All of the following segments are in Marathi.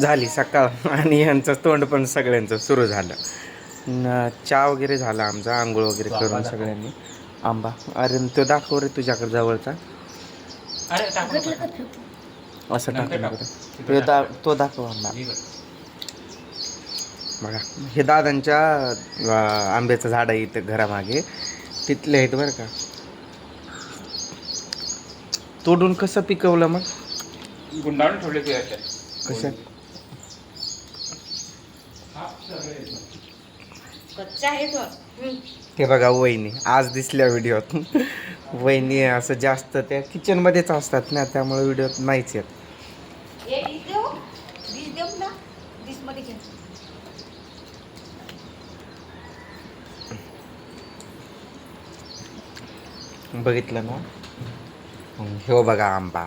झाली सकाळ आणि यांचं तोंड पण सगळ्यांचं सुरू झालं. न चहा वगैरे झाला आमचा आंघोळ वगैरे करून सगळ्यांनी. आंबा. अरे तो दाखव रे तुझ्याकडे जवळचा. असं टाकलं दा तो दाखव आंबा. बघा हे दादांच्या आंब्याचं झाड आहे इथं घरामागे. तिथले आहेत बरं का. तोडून कसं पिकवलं मग? गुंडाळून ठेवले. कशा कच्चा आहे तो. हे बघा वहिनी आज दिसल्या व्हिडिओत. वहिनी असं जास्त त्या किचनमध्येच असतात ना त्यामुळे व्हिडिओत नाहीच येत. हे बघितलं ना? ह्यो बघा आंबा.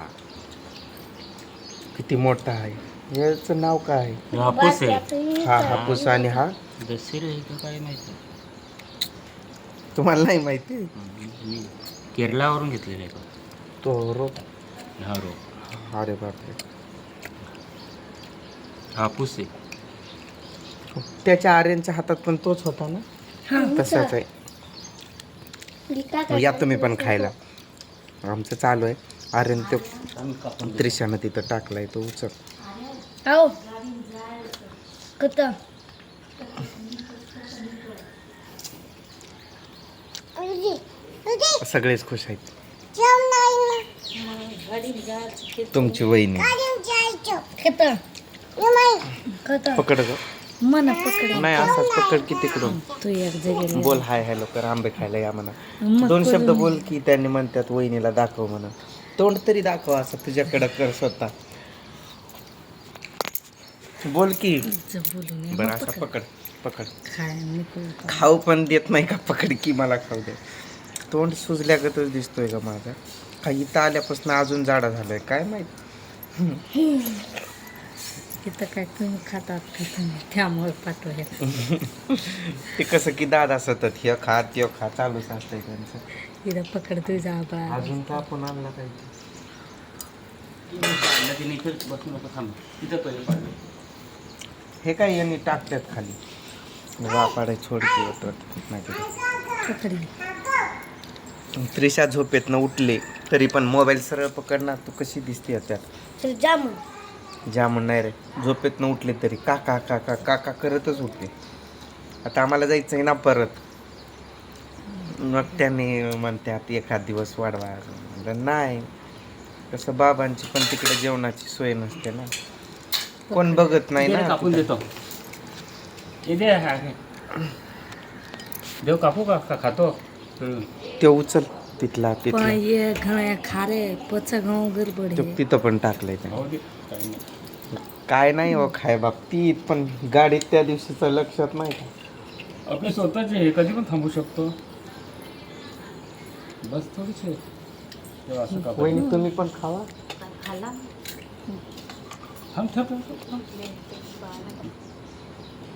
किती मोठा आहे. याचं नाव काय? हापूस आहे. हा हापूस आणि हा? दसरे आहे का काय माहिती? तुम्हाला नाही माहिती? मी केरलावरून घेतलेलं आहे का तो रो हा रो. अरे बापरे. हापूस आहे. त्याच्या आर्यनच्या हातात पण तोच होता ना? तसाच आहे. या तुम्ही पण खायला. आमचं चालू आहे. आर्यन तो त्रिशानं तिथं टाकलाय तो उचल. आओ कत सगळेच खुश आहेत. तुमची वहिनी. कत कत पकड मन पकड. नाही असंच पकड की तिकडून. तू एक जगे बोल हाय हॅलो कर आंबे खायला या म्हणा. दोन शब्द बोल की त्यांनी म्हणतात वहिनीला दाखव म्हणून तोंड तरी दाखव असं तुझ्याकडं कर स्वतः. बोल की. बरं असं पकड. पकड का. खाऊ. पण देत नाही का? पकड की मला खाऊ दे. तोंड सुजल्यागतच दिसतोय का माझा? का इथं आल्यापासून अजून जाडा झालोय? काय माहीत? इथं काय तुम्ही खातात का त्यामुळे पाठवल्या ते कसं की दादा सतत हे खा ते खा चालूच असतंय त्यांचं. इथं पकड तुझा आबा अजून तर आपण आणला पाहिजे. पाडलं तिने इथं बसू नको थांब. इथं तो हे पाडलं हे काय यांनी टाकतात खाली? वापाडाय छोडते वाटत नाही त्रिशा झोपेतनं उठले तरी पण मोबाईल सरळ पकडणार तू कशी दिसते त्यात जामून जामून नाही रे. झोपेतनं उठले तरी. काका काका काका करतच उठले आता आम्हाला जायचं आहे ना परत. मग त्याने म्हणतात एखाद दिवस वाढवा. नाही. कसं बाबांची पण तिकडे जेवणाची सोय नसते ना. कोण बघत नाही ना कापून. देतो. हे दे. देव कापू का? का खातो. ते उचल तिथला पण तिथला ये घणा खारे पच गहू गडबड. तिथं पण टाकलंय काय नाही हो खाय बाबतीत पण गाडीत त्या दिवशीचं लक्षात नाही का? आपले स्वतःचे हे कधी पण थांबू शकतो. बस थोडीच आहे तुम्ही पण खावा. खाल्ला थांब थांब थांब, थांब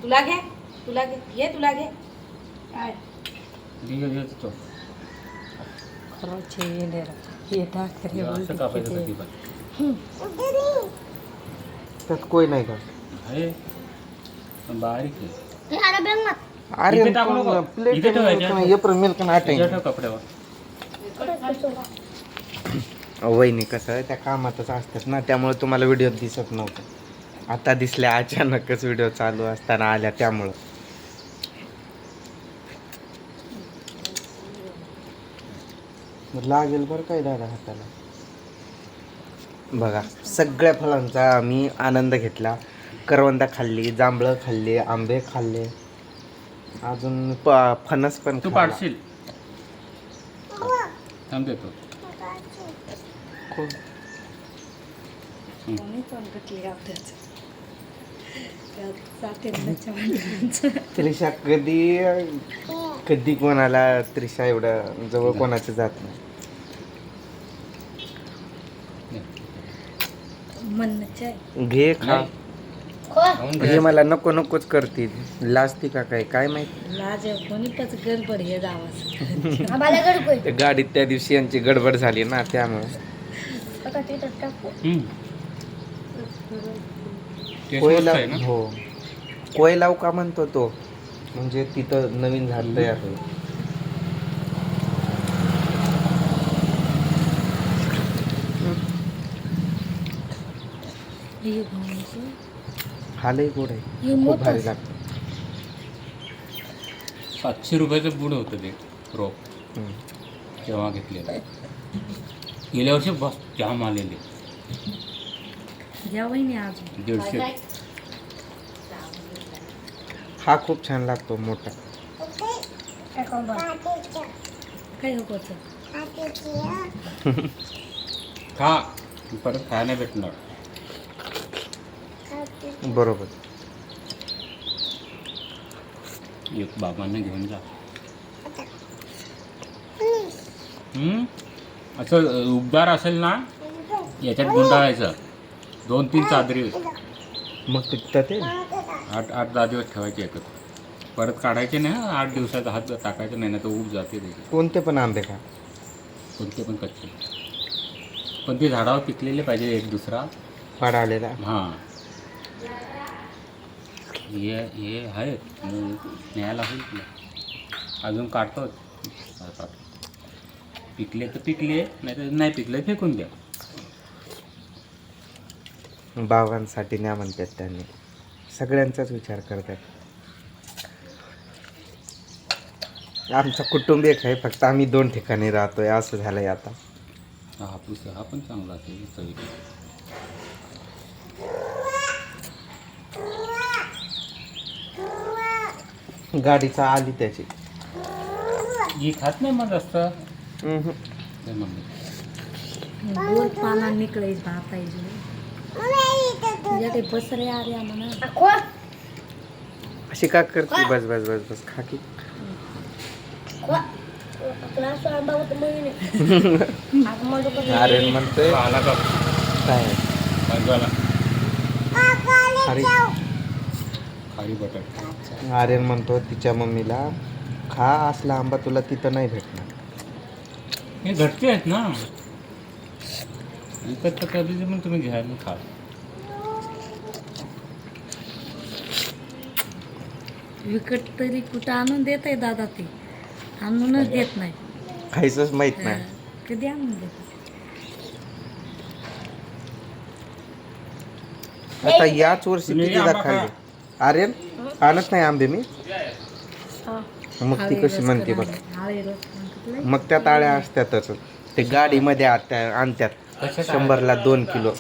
तुला घे तुला घे घे तुला घे काय दे, घे, घे, तो. खरंच हे येडेरा. हे टाक रे असं कापायचं बोलते कधी पण त्यात कोय नाही का। आहे पण बारीक आहे अरे इथे टाकू नको. इथे ठेवायचे. एप्रिल मिल्क त्याच्या ठेव कपड्यावर वहिनी कसं आहे, त्या कामातच असतात ना त्यामुळे तुम्हाला व्हिडिओ दिसत नव्हतं. आता दिसल्या अचानकच व्हिडिओ चालू असताना आल्या त्यामुळं. लागेल बरं काय दादा हाताला? बघा सगळ्या फळांचा आम्ही आनंद घेतला. करवंदा खाल्ली जांभळं खाल्ली आंबे खाल्ले. अजून प फणस पण तू. पाडशील. थांब देतो कोण? कोणी पण कटली गावठ्याचं. त्यात जाते त्याच्या त्रिशा कधी कधी कोणाला त्रिशा एवढं जवळ कोणाचं जात नाही. घे खा. हे मला नको नकोच करते लाजती का काय? काय माहिती? लाज हे त्या गाडीत त्या दिवशी यांची गडबड झाली ना त्यामुळे. आता तिथं टाकू कोयला मस्त आहे ना? हो. कोयलाव का म्हणतो तो? म्हणजे तिथं नवीन झाड तयार होईल हे. हा लई गोड आहे. हे खूप मोठं. भारी लागतं. सातशे रुपयाचं बुड होतं ते रोप. तेव्हा घेतलेलं. गेल्या वर्षी बस जाम आलेले. अजून. दीडशे. हा खूप छान लागतो मोठा. काय होतं खा परत खायला नाही भेटणार. बरोबर. एक बाबांना घेऊन जा. हम्म? असं उबदार असेल ना याच्यात गुंडाळायचं. दोन तीन चादरी. मग तिथं ते आठ आठ दहा दिवस ठेवायचे एकत्र. परत काढायचे नाही. आठ दिवसात हात टाकायचं नाही ना तर उब जाते त्याची. कोणते पण आंबे का कोणते पण कच्चे. पण ते झाडावर पिकलेले पाहिजे एक दुसरा. आलेला हां. हे हे आहेत. न्यायला होईल तुला. अजून काढतो. पिकले तर पिकले नाही तर नाही पिकले फेकून द्या. बाबांसाठी न्या म्हणतात त्यांनी. सगळ्यांचाच विचार करतात. आमचा कुटुंब एक आहे फक्त आम्ही दोन ठिकाणी राहतोय असं झालंय आता. हापूस हा पण चांगला असेल चवीला गाडीचा आली त्याची. ही खात नाही मग जास्त. हम्म. काय अशी का करते? बस बस बस बस खा की. अरे म्हणते आला काय? बाजूला आर्यन म्हणतो तिच्या मम्मीला खा असला आंबा तुला तिथं नाही भेटणार. हे घरचे आहेत ना. विकत तर कधी पण तुम्ही घ्या आणि खा. विकट तरी कुठं आणून देत आहे दादा ते. आणूनच देत नाही. खायचंच माहीत नाही. कधी आणून देत? आता याच वर्षी तुम्ही आंबा खाल्ले आर्यन आणत नाही आंबे मी. मग ती कशी म्हणते बघ. मग त्या ताळ्या असतातच ते गाडीमध्ये आत्या- आणतात शंभरला दोन किलो.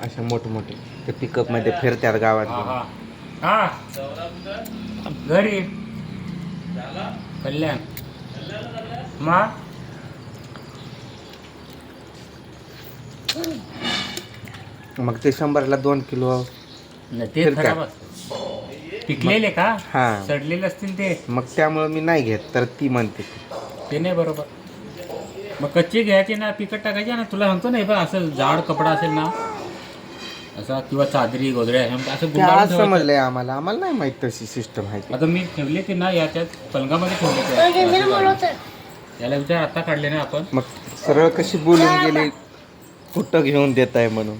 असे मोठमोठे. ते पिकअपमध्ये फिरतात गावात. हा. हा. हा. घरी. कल्याण. मा. मग ते शंभरला दोन किलो ते. पिकलेले का? हा. सडलेले असतील ते. मग त्यामुळे मी नाही घेत तर ती म्हणते. ते नाही बरोबर. मग कच्चे घ्यायचे ना पिकट टाकायचे ना तुला सांगतो ना हे बघ असं जाड कपडा असेल ना असा किंवा चादरी गोदऱ्या ह्या असं ते गुंडाळून आज ठेवायचं. समजलंय आम्हाला. आम्हाला नाही माहीत तशी सिस्टम आहे ती. आता मी ठेवले ते ना याच्यात पलंगामध्ये ठेवले ते. याला विचार आता काढले ना आपण. मग सरळ कशी बोलून गेली? कुठं घेऊन देत आहे म्हणून?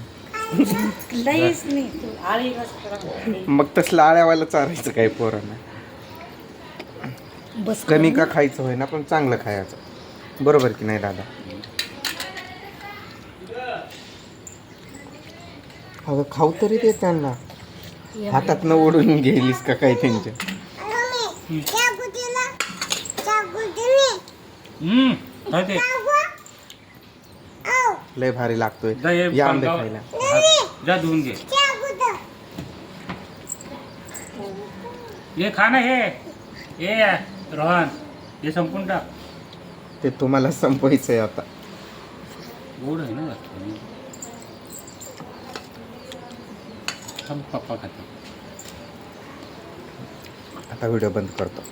लईच नाही तू आळे रस. मग तसलं आळ्यावाला चारायचं काय पोरांना बस कमी का खायचं होय ना पण चांगलं खायचं. बरोबर की नाही दादा? अगं खाऊ तरी दे त्यांना. हातात न ओढून गेलीस का काय त्यांच्या? ते. लय भारी लागतोय. ये या आंबे. खायला. जा धुवून घे. ये खा ना हे. ये रोहन हे संपून टाक. ते तुम्हाला संपवायचंय आता. गोड आहे ना पप्पा खाता आता व्हिडिओ बंद करतो.